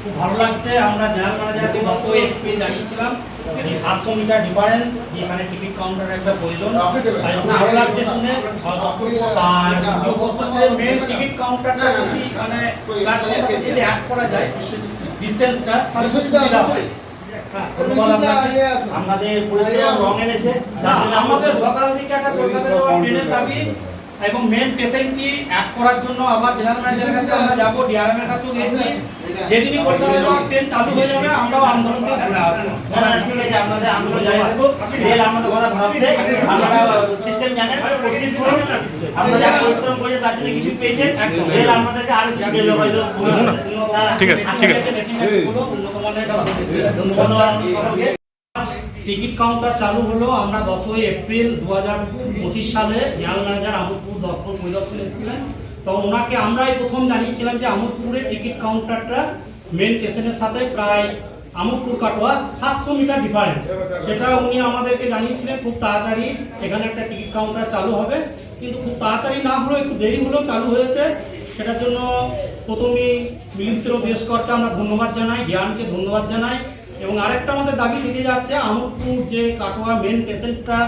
খুব ভালো লাগছে আমরা জেনারেল জানিয়েছিলাম যে সাতশো মিটার ডিফারেন্স যে এখানে টিকিট কাউন্টারের একটা প্রয়োজন। ভালো লাগছে শুনে। আর মেন টিকিট কাউন্টারটা যদি কাছে যদি অ্যাড করা যায় ডিস্টেন্সটা তাহলে সুবিধা হয়। আমাদের পরিশ্রম রং এনেছে। আমাদের সকাল দিকে একটা কলকাতা যাওয়ার ট্রেনের দাবি এবং মেন স্টেশনটি অ্যাড করার জন্য আবার জেনারেল ম্যানেজারের কাছে আমরা যাব ডিআরএম এর কাছেও গিয়েছি যেদিনই কলকাতা ট্রেন চালু হয়ে যাবে আমরাও আন্দোলন আসব। না না ঠিক আছে আপনাদের আন্দোলন জারি থাকুক। রেল আমাদের কথা ভাবতে আপনারা সিস্টেম জানেন প্রসিড করুন আপনারা যা পরিশ্রম করেছে তার জন্য কিছু পেয়েছেন। রেল আপনাদেরকে আরও কিছু দেবে হয়তো। ঠিক আছে, ঠিক আছে। ধন্যবাদ। টিকিট কাউন্টার চালু হলো আমরা দশই এপ্রিল দু হাজার পঁচিশ সালে জেনারেল ম্যানেজার আমোদপুর দর্শন পরিদর্শনে এসেছিলেন। তো ওনাকে আমরাই প্রথম জানিয়েছিলাম যে আমোদপুরের টিকিট কাউন্টারটা মেন স্টেশনের সাথে প্রায় আমোদপুর কাটোয়া সাতশো মিটার ডিফারেন্স সেটা উনি আমাদেরকে জানিয়েছিলেন, খুব তাড়াতাড়ি এখানে একটা টিকিট কাউন্টার চালু হবে। কিন্তু খুব তাড়াতাড়ি না হলেও একটু দেরি হলেও চালু হয়েছে। সেটার জন্য প্রথমেই মিলিন্দ্র দেশকরকে আমরা ধন্যবাদ জানাই, জ্ঞানকে ধন্যবাদ জানাই। এবং আরেকটা আমাদের দাবি থেকে যাচ্ছে আমোদপুর যে কাটোয়া মেন স্টেশনটা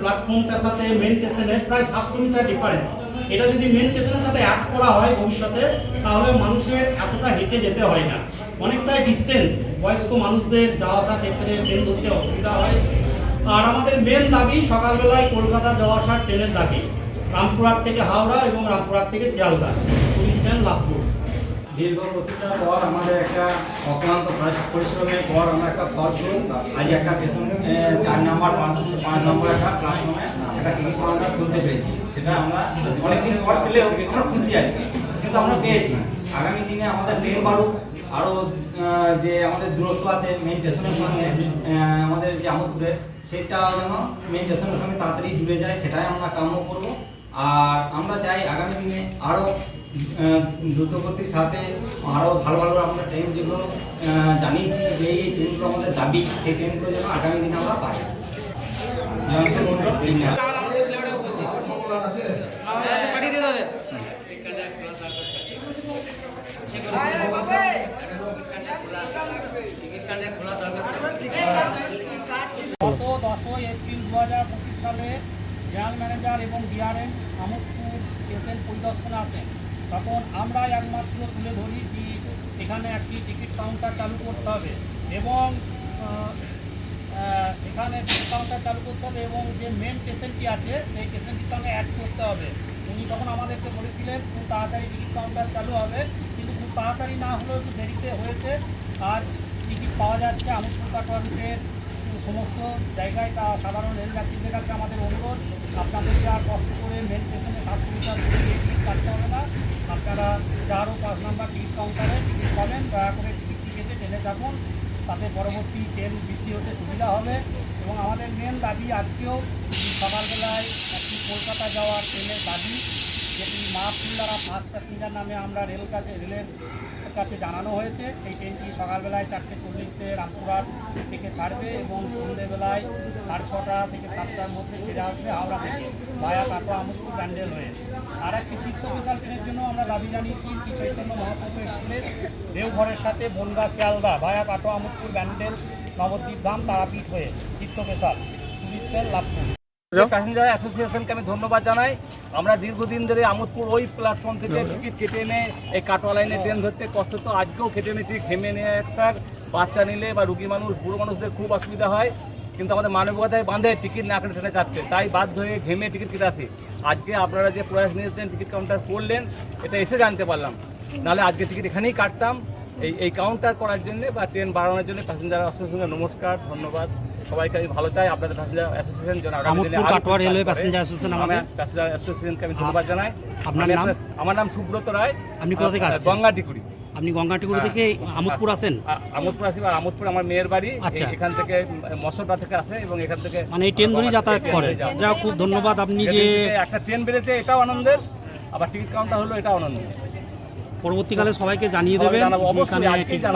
প্ল্যাটফর্মটার সাথে মেন স্টেশনের প্রায় সাতশো মিটার ডিফারেন্স এটা যদি মেন স্টেশনের সাথে অ্যাড করা হয় ভবিষ্যতে, তাহলে মানুষের এতটা হেঁটে যেতে হয় না। অনেকটাই ডিস্টেন্স বয়স্ক মানুষদের যাওয়া আসার ক্ষেত্রে ট্রেন ধরতে অসুবিধা হয়। আর আমাদের মেন দাবি সকালবেলায় কলকাতা যাওয়া আসার ট্রেনের দাবি। রামপুরহাট থেকে হাওড়া এবং রামপুরহাট থেকে শিয়ালদা। পুলিশ লাভপুর। দীর্ঘ প্রতিটা পর আমাদের একটা অক্লান্ত পরিশ্রমের পর আমরা একটা ফল আজ একটা চার নম্বর পাঁচ পাঁচ নম্বর একটা প্ল্যাটফর্মে একটা টিকিট কাউন্টার খুলতে পেরেছি। সেটা আমরা অনেকদিন পর পেলেও আমরা খুশি আছি, কিন্তু আমরা পেয়েছি আগামী দিনে আমাদের ট্রেন বাড়ুক আরও যে আমাদের দূরত্ব আছে মেন স্টেশনের সঙ্গে আমাদের যে আমোদপুরে সেটা যেন মেন স্টেশনের সঙ্গে তাড়াতাড়ি জুড়ে যায়, সেটাই আমরা কাম্য করব। আর আমরা চাই আগামী দিনে আরও দ্রুতগতির সাথে আরও ভালো ভালো আমরা ট্রেন যেগুলো জানিয়েছি যে এই ট্রেনগুলো আমাদের দাবি, সেই ট্রেনগুলো যেন আগামী দিনে আমরা পাই। গত দশই এপ্রিল দু হাজার পঁচিশ সালে জেনারেল ম্যানেজার এবং ডিআরএম আমোদপুর স্টেশন পরিদর্শনে আসেন। তখন আমরাই একমাত্র তুলে ধরি যে এখানে একটি টিকিট কাউন্টার চালু করতে হবে এবং এখানে টিকিট কাউন্টার চালু করতে হবে এবং যে মেন স্টেশনটি আছে সেই স্টেশনটির সঙ্গে অ্যাড করতে হবে। উনি তখন আমাদেরকে বলেছিলেন, খুব তাড়াতাড়ি টিকিট কাউন্টার চালু হবে। কিন্তু খুব তাড়াতাড়ি না হলেও একটু দেরিতে হয়েছে। আজ টিকিট পাওয়া যাচ্ছে আমোদপুর কাটোয়া রুটের সমস্ত জায়গায় তা সাধারণ রেল যাত্রীদের কাছে আমাদের অনুরোধ। আপনাদেরকে আর কষ্ট করে মেন স্টেশনে সাত টিকিট কাটতে চার ও পাঁচ নাম্বার টিকিট কাউন্টারে টিকিট পাবেন। দয়া করে টিকিট কেটে ট্রেনে থাকুন। তাতে পরবর্তী ট্রেন বৃদ্ধি হতে সুবিধা হবে। এবং আমাদের মেন দাবি আজকেও সকালবেলায় একটি কলকাতা যাওয়ার ট্রেনের দাবি, যেটি মা ফুল্লারা ফার্স্ট প্যাসেঞ্জার নামে আমরা রেল কাছে রেলের কাছে জানানো হয়েছে, সেই ট্রেনটি সকালবেলায় চারটে চল্লিশে রামপুরহাট থেকে ছাড়বে এবং সন্ধ্যেবেলায় সাড়ে ছটা থেকে সাতটার মধ্যে ছেড়ে আসবে হাওড়া থেকে, ভায়া কাটোয়া আমোদপুর ব্যান্ডেল হয়ে। আর একটি তীর্থ বিশাল ট্রেনের জন্য আমরা দাবি জানিয়েছি, শ্রী চৈতন্য মহাপ্রভু এক্সপ্রেস, দেওঘরের সাথে বনগা শিয়ালদা, ভায়া কাটোয়া আমোদপুর ব্যান্ডেল নবদ্বীপ ধাম, তারাপীঠ হয়ে তীর্থ বিশাল সেল লাভপুর। প্যাসেঞ্জার অ্যাসোসিয়েশনকে আমি ধন্যবাদ জানাই। আমরা দীর্ঘদিন ধরে আমোদপুর ওই প্ল্যাটফর্ম থেকে টিকিট কেটে এনে এই কাটোয়া লাইনে ট্রেন ধরতে কষ্ট তো আজকেও কেটে এনেছি ঘেমে নিয়ে একসার বাচ্চা নিলে বা রুগী মানুষ বুড়ো মানুষদের খুব অসুবিধা হয়। কিন্তু আমাদের মানবিকতায় বাঁধে টিকিট না কেটে ট্রেনে চাপতে। তাই বাধ্য হয়ে ঘেমে টিকিট কেটে আসি। আজকে আপনারা যে প্রয়াস নিয়েছেন টিকিট কাউন্টার করলেন এটা এসে জানতে পারলাম। নাহলে আজকে টিকিট এখানেই কাটতাম। এই এই কাউন্টার করার জন্য বা ট্রেন বাড়ানোর জন্য প্যাসেঞ্জার অ্যাসোসিয়েশনের নমস্কার ধন্যবাদ। সবাইকে আমি ভালো চাই। আপনাদের প্যাসেঞ্জার অ্যাসোসিয়েশন যেন আগামী দিনে কাটোয়া রেলওয়ে প্যাসেঞ্জার অ্যাসোসিয়েশন আমাদের। প্যাসেঞ্জার অ্যাসোসিয়েশনকে আমি ধন্যবাদ জানাই। আপনার নাম? আমার নাম সুব্রত রায়। আপনি কোথা থেকে আসছেন? গঙ্গাটিকুড়ি। আপনি গঙ্গাটিগুড়ি থেকে আমোদপুর আসেন? আমোদপুর আসি আর আমোদপুর আমার মেয়ের বাড়ি। আচ্ছা। এখান থেকে মশোটা থেকে আসে এবং এখান থেকে মানে এই ট্রেন ধরেই যাতায়াত করে। যা খুব ধন্যবাদ। আপনি যে একটা ট্রেন বেড়েছে এটাও আনন্দের। আবার টিকিট কাউন্টার হলো এটাও আনন্দ পরবর্তীকালে সবাইকে জানিয়ে দেবেন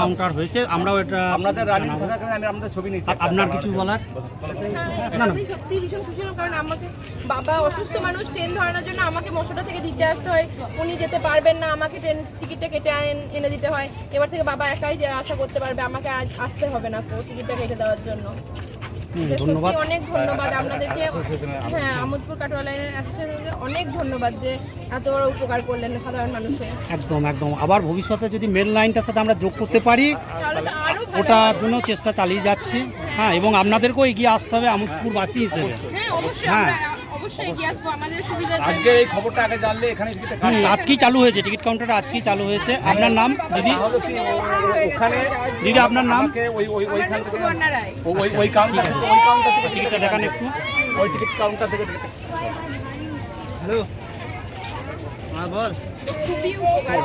কাউন্টার হয়েছে আমরাও এটা আপনাদের আমি আপনাদের ছবি নিচ্ছি। আপনার কিছু বলার? হ্যাঁ, আমি সত্যি ভীষণ খুশি হলাম কারণ আমাকে বাবা অসুস্থ মানুষ ট্রেন ধরানোর জন্য আমাকে মশোটা থেকে দিতে আসতে হয়। উনি যেতে পারবেন না আমাকে ট্রেন টিকিটটা কেটে এনে দিতে হয়। এবার থেকে বাবা একাই যে আশা করতে পারবে আমাকে আসতে হবে না টিকিটটা কেটে দেওয়ার জন্য। ধন্যবাদ। অনেক ধন্যবাদ আপনাদেরকে। হ্যাঁ আমোদপুর কাটোয়া লাইনের অ্যাসোসিয়েশনকে অনেক ধন্যবাদ যে এত বড় উপকার করলেন সাধারণ মানুষের একদম একদম। আবার ভবিষ্যতে যদি মেল লাইনটার সাথে আমরা যোগ করতে পারি ওটার জন্য চেষ্টা চালিয়ে যাচ্ছি। হ্যাঁ এবং আপনাদেরকেও এগিয়ে আসতে হবে আমোদপুরবাসী হিসেবে। হ্যাঁ অবশ্যই। আমরা অবশ্যই এগিয়ে আসব আমাদের সুবিধার আজকে এই খবরটা আগে জানলে এখানে টিকিটটা হুম, আজকেই চালু হয়েছে টিকিট কাউন্টারটা আজকেই চালু হয়েছে। আপনার নাম দিদি তাহলে কি ওখানে দিদি আপনার নাম? আমাকে ওই ওই আমার নাম সুবর্ণা রায় ওই ওই কাউন্টার থেকে ওই কাউন্টার থেকে টিকিটটা দেখান একটু। ওই টিকিট কাউন্টার থেকে হ্যালো হ্যাঁ বল খুবই উপকার।